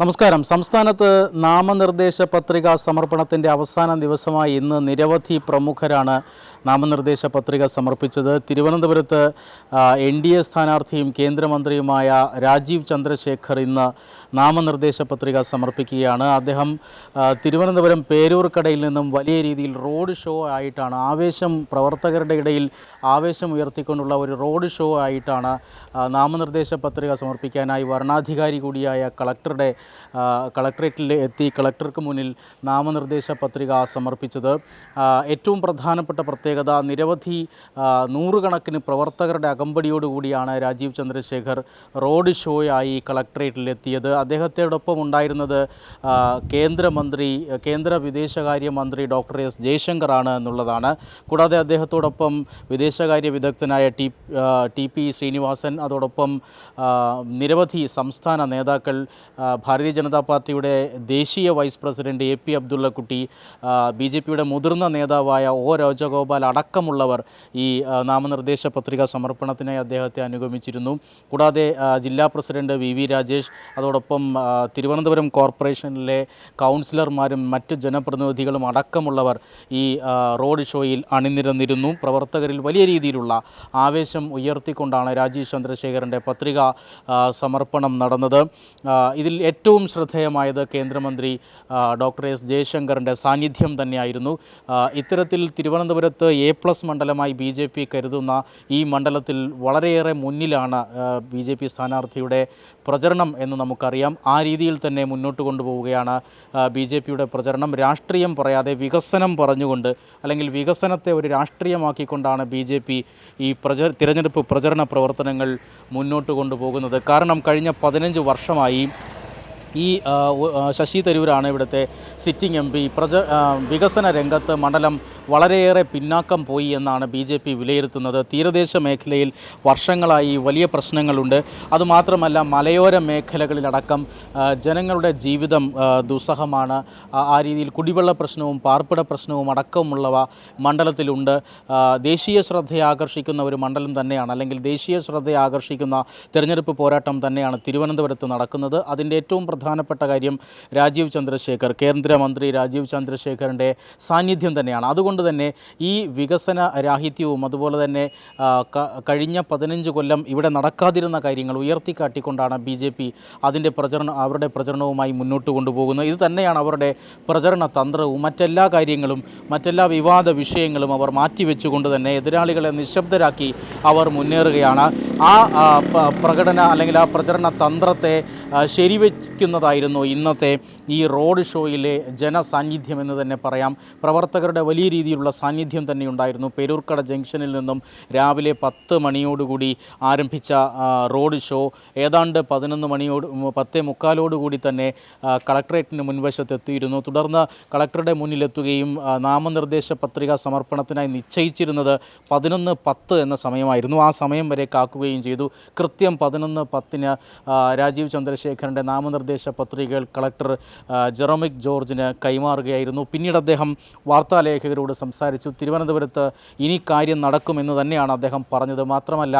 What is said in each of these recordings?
നമസ്കാരം. സംസ്ഥാനത്ത് നാമനിർദ്ദേശ പത്രിക സമർപ്പണത്തിന്റെ അവസാന ദിവസമായി ഇന്ന് നിരവധി പ്രമുഖരാണ് നാമനിർദ്ദേശ പത്രിക സമർപ്പിച്ചത്. തിരുവനന്തപുരത്ത് എൻ ഡി എ സ്ഥാനാർത്ഥിയും കേന്ദ്രമന്ത്രിയുമായ രാജീവ് ചന്ദ്രശേഖർ ഇന്ന് നാമനിർദ്ദേശ പത്രിക സമർപ്പിക്കുകയാണ്. അദ്ദേഹം തിരുവനന്തപുരം പേരൂർക്കടയിൽ നിന്നും വലിയ രീതിയിൽ റോഡ് ഷോ ആയിട്ടാണ് ആവേശം പ്രവർത്തകരുടെ ഇടയിൽ ആവേശം ഉയർത്തിക്കൊണ്ടുള്ള ഒരു റോഡ് ഷോ ആയിട്ടാണ് നാമനിർദ്ദേശ പത്രിക സമർപ്പിക്കാനായി വരണാധികാരി കൂടിയായ കളക്ടറുടെ കളക്ടറേറ്റിൽ എത്തി കളക്ടർക്ക് മുന്നിൽ നാമനിർദ്ദേശ പത്രിക സമർപ്പിച്ചത്. ഏറ്റവും പ്രധാനപ്പെട്ട പ്രത്യേകത നിരവധി നൂറുകണക്കിന് പ്രവർത്തകരുടെ അകമ്പടിയോടുകൂടിയാണ് രാജീവ് ചന്ദ്രശേഖർ റോഡ് ഷോയായി കളക്ടറേറ്റിൽ എത്തിയത് അദ്ദേഹത്തോടൊപ്പം ഉണ്ടായിരുന്നത് കേന്ദ്രമന്ത്രി കേന്ദ്ര വിദേശകാര്യമന്ത്രി ഡോക്ടർ എസ് ജയശങ്കറാണ് എന്നുള്ളതാണ്. കൂടാതെ അദ്ദേഹത്തോടൊപ്പം വിദേശകാര്യ വിദഗ്ധനായ ടി ടി പി ശ്രീനിവാസൻ അതോടൊപ്പം നിരവധി സംസ്ഥാന നേതാക്കൾ ഭാരതീയ ജനതാ പാർട്ടിയുടെ ദേശീയ vice president A P Abdullakutty B J പിയുടെ മുതിർന്ന നേതാവായ ഒ രാജഗോപാൽ അടക്കമുള്ളവർ ഈ നാമനിർദ്ദേശ പത്രിക സമർപ്പണത്തിനായി അദ്ദേഹത്തെ അനുഗമിച്ചിരുന്നു. കൂടാതെ ജില്ലാ പ്രസിഡന്റ് വി വി രാജേഷ് അതോടൊപ്പം തിരുവനന്തപുരം കോർപ്പറേഷനിലെ കൗൺസിലർമാരും മറ്റ് ജനപ്രതിനിധികളും അടക്കമുള്ളവർ ഈ റോഡ് ഷോയിൽ അണിനിരന്നിരുന്നു. പ്രവർത്തകരിൽ വലിയ രീതിയിലുള്ള ആവേശം ഉയർത്തിക്കൊണ്ടാണ് രാജീവ് ചന്ദ്രശേഖരന്റെ പത്രിക സമർപ്പണം നടന്നത്. ഇതിൽ ഏറ്റവും ശ്രദ്ധേയമായത് കേന്ദ്രമന്ത്രി ഡോക്ടർ എസ് ജയശങ്കറിന്റെ സാന്നിധ്യം തന്നെയായിരുന്നു. ഇത്തരത്തിൽ തിരുവനന്തപുരത്ത് എ പ്ലസ് മണ്ഡലമായി ബി ജെ പി കരുതുന്ന ഈ മണ്ഡലത്തിൽ വളരെയേറെ മുന്നിലാണ് ബി ജെ പി സ്ഥാനാർത്ഥിയുടെ പ്രചരണം എന്ന് നമുക്കറിയാം. ആ രീതിയിൽ തന്നെ മുന്നോട്ട് കൊണ്ടുപോവുകയാണ് ബി ജെ പിയുടെ പ്രചരണം. രാഷ്ട്രീയം പറയാതെ വികസനം പറഞ്ഞുകൊണ്ട് അല്ലെങ്കിൽ വികസനത്തെ ഒരു രാഷ്ട്രീയമാക്കിക്കൊണ്ടാണ് ബി ജെ പി ഈ പ്രച തിരഞ്ഞെടുപ്പ് പ്രചരണ പ്രവർത്തനങ്ങൾ മുന്നോട്ട് കൊണ്ടുപോകുന്നത്. കാരണം കഴിഞ്ഞ പതിനഞ്ച് വർഷമായി ഈ ശശി തരൂരാണ് ഇവിടുത്തെ സിറ്റിംഗ് എം പി. പ്രജ വികസന രംഗത്ത് മണ്ഡലം വളരെയേറെ പിന്നാക്കം പോയി എന്നാണ് ബി ജെ പി വിലയിരുത്തുന്നത്. തീരദേശ മേഖലയിൽ വർഷങ്ങളായി വലിയ പ്രശ്നങ്ങളുണ്ട്. അതുമാത്രമല്ല മലയോര മേഖലകളിലടക്കം ജനങ്ങളുടെ ജീവിതം ദുസ്സഹമാണ്. ആ രീതിയിൽ കുടിവെള്ള പ്രശ്നവും പാർപ്പിട പ്രശ്നവും അടക്കമുള്ളവ മണ്ഡലത്തിലുണ്ട്. ദേശീയ ശ്രദ്ധയെ ആകർഷിക്കുന്ന ഒരു മണ്ഡലം തന്നെയാണ്. അല്ലെങ്കിൽ ദേശീയ ശ്രദ്ധയെ ആകർഷിക്കുന്ന തിരഞ്ഞെടുപ്പ് പോരാട്ടം തന്നെയാണ് തിരുവനന്തപുരത്ത് നടക്കുന്നത്. അതിന്റെ ഏറ്റവും പ്രധാനപ്പെട്ട കാര്യം രാജീവ് ചന്ദ്രശേഖർ കേന്ദ്രമന്ത്രി രാജീവ് ചന്ദ്രശേഖറിന്റെ സാന്നിധ്യം തന്നെയാണ്. അതുകൊണ്ട് തന്നെ ഈ വികസന രാഹിത്യവും അതുപോലെ തന്നെ കഴിഞ്ഞ പതിനഞ്ച് കൊല്ലം ഇവിടെ നടക്കാതിരുന്ന കാര്യങ്ങൾ ഉയർത്തിക്കാട്ടിക്കൊണ്ടാണ് ബി ജെ പി അതിന്റെ പ്രചരണം അവരുടെ പ്രചരണവുമായി മുന്നോട്ട് കൊണ്ടുപോകുന്നത്. ഇത് തന്നെയാണ് അവരുടെ പ്രചരണ തന്ത്രവും മറ്റെല്ലാ കാര്യങ്ങളും മറ്റെല്ലാ വിവാദ വിഷയങ്ങളും അവർ മാറ്റിവെച്ചുകൊണ്ട് തന്നെ എതിരാളികളെ നിശബ്ദരാക്കി അവർ മുന്നേറുകയാണ്. ആ പ്രകടന അല്ലെങ്കിൽ ആ പ്രചരണ തന്ത്രത്തെ ശരിവയ്ക്കുന്നതായിരുന്നു ഇന്നത്തെ ഈ റോഡ് ഷോയിലെ ജനസാന്നിധ്യം എന്ന് തന്നെ പറയാം. പ്രവർത്തകരുടെ വലിയ രീതിയിലുള്ള സാന്നിധ്യം തന്നെ ഉണ്ടായിരുന്നു പെരൂർക്കട ജംഗ്ഷനിൽ നിന്നും രാവിലെ പത്ത് മണിയോടുകൂടി ആരംഭിച്ച റോഡ് ഷോ ഏതാണ്ട് പതിനൊന്ന് മണിയോട് പത്തേ മുക്കാലോടുകൂടി തന്നെ കളക്ടറേറ്റിന് മുൻവശത്തെത്തിയിരുന്നു. തുടർന്ന് കളക്ടറുടെ മുന്നിലെത്തുകയും നാമനിർദ്ദേശ പത്രിക സമർപ്പണത്തിനായി നിശ്ചയിച്ചിരുന്നത് പതിനൊന്ന് പത്ത് എന്ന സമയമായിരുന്നു. ആ സമയം വരെ കാക്കുകയും ചെയ്തു. കൃത്യം പതിനൊന്ന് പത്തിന് രാജീവ് ചന്ദ്രശേഖരന്റെ നാമനിർദ്ദേശ പത്രികകൾ കളക്ടർ ജെറോമിക് ജോർജിന് കൈമാറുകയായിരുന്നു. പിന്നീട് അദ്ദേഹം വാർത്താലേഖകരോട് സംസാരിച്ചു. തിരുവനന്തപുരത്ത് ഇനി കാര്യം നടക്കുമെന്ന് തന്നെയാണ് അദ്ദേഹം പറഞ്ഞത്. മാത്രമല്ല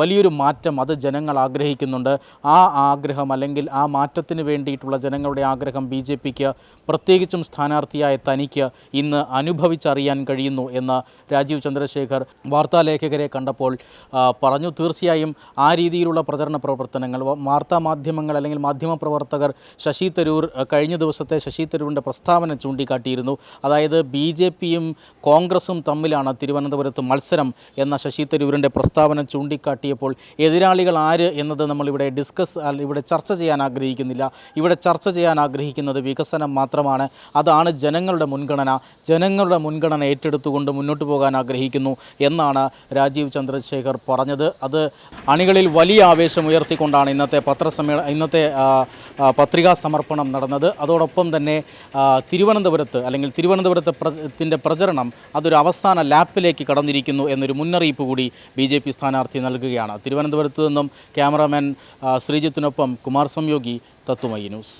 വലിയൊരു മാറ്റം അത് ജനങ്ങൾ ആഗ്രഹിക്കുന്നുണ്ട്. ആ ആഗ്രഹം അല്ലെങ്കിൽ ആ മാറ്റത്തിന് വേണ്ടിയിട്ടുള്ള ജനങ്ങളുടെ ആഗ്രഹം ബി ജെ പിക്ക് പ്രത്യേകിച്ചും സ്ഥാനാർത്ഥിയായ തനിക്ക് ഇന്ന് അനുഭവിച്ചറിയാൻ കഴിയുന്നു എന്ന് രാജീവ് ചന്ദ്രശേഖർ വാർത്താലേഖകരെ കണ്ടപ്പോൾ പറഞ്ഞു. തീർച്ചയായും ആ രീതിയിലുള്ള പ്രചരണ പ്രവർത്തനങ്ങൾ. വാർത്താ മാധ്യമങ്ങൾ അല്ലെങ്കിൽ മാധ്യമപ്രവർത്തകർ ശശി തരൂർ കഴിഞ്ഞ ദിവസത്തെ ശശി തരൂരിന്റെ പ്രസ്താവന ചൂണ്ടിക്കാട്ടിയിരുന്നു. അതായത് ബി ജെ പിയും കോൺഗ്രസും തമ്മിലാണ് തിരുവനന്തപുരത്ത് മത്സരം എന്ന ശശി തരൂരിന്റെ പ്രസ്താവന ചൂണ്ടിക്കാട്ടിയപ്പോൾ എതിരാളികൾ ആര് എന്നത് നമ്മളിവിടെ ഡിസ്കസ് ഇവിടെ ചർച്ച ചെയ്യാൻ ആഗ്രഹിക്കുന്നില്ല. ഇവിടെ ചർച്ച ചെയ്യാൻ ആഗ്രഹിക്കുന്നത് വികസനം മാത്രമാണ്. അതാണ് ജനങ്ങളുടെ മുൻഗണന. ജനങ്ങളുടെ മുൻഗണന ഏറ്റെടുത്തുകൊണ്ട് മുന്നോട്ട് പോകാൻ ആഗ്രഹിക്കുന്നു എന്നാണ് രാജീവ് ചന്ദ്രശേഖർ പറഞ്ഞത്. അത് അണികളിൽ വലിയ ആവേശം ഉയർത്തിക്കൊണ്ടാണ് ഇന്നത്തെ പത്രസമ്മേള ഇന്നത്തെ പത്രികാ സമർപ്പണം നടന്നത്. അതോടൊപ്പം തന്നെ തിരുവനന്തപുരത്ത് അല്ലെങ്കിൽ തിരുവനന്തപുരത്തെ ത്തിന്റെ പ്രചരണം അതൊരു അവസാന ലാപ്പിലേക്ക് കടന്നിരിക്കുന്നു എന്നൊരു മുന്നറിയിപ്പ് കൂടി ബി ജെ പി സ്ഥാനാർത്ഥി നൽകുകയാണ്. തിരുവനന്തപുരത്ത് നിന്നും ക്യാമറാമാൻ ശ്രീജിത്തിനൊപ്പം കുമാർ സംയോഗി തത്വമയി ന്യൂസ്.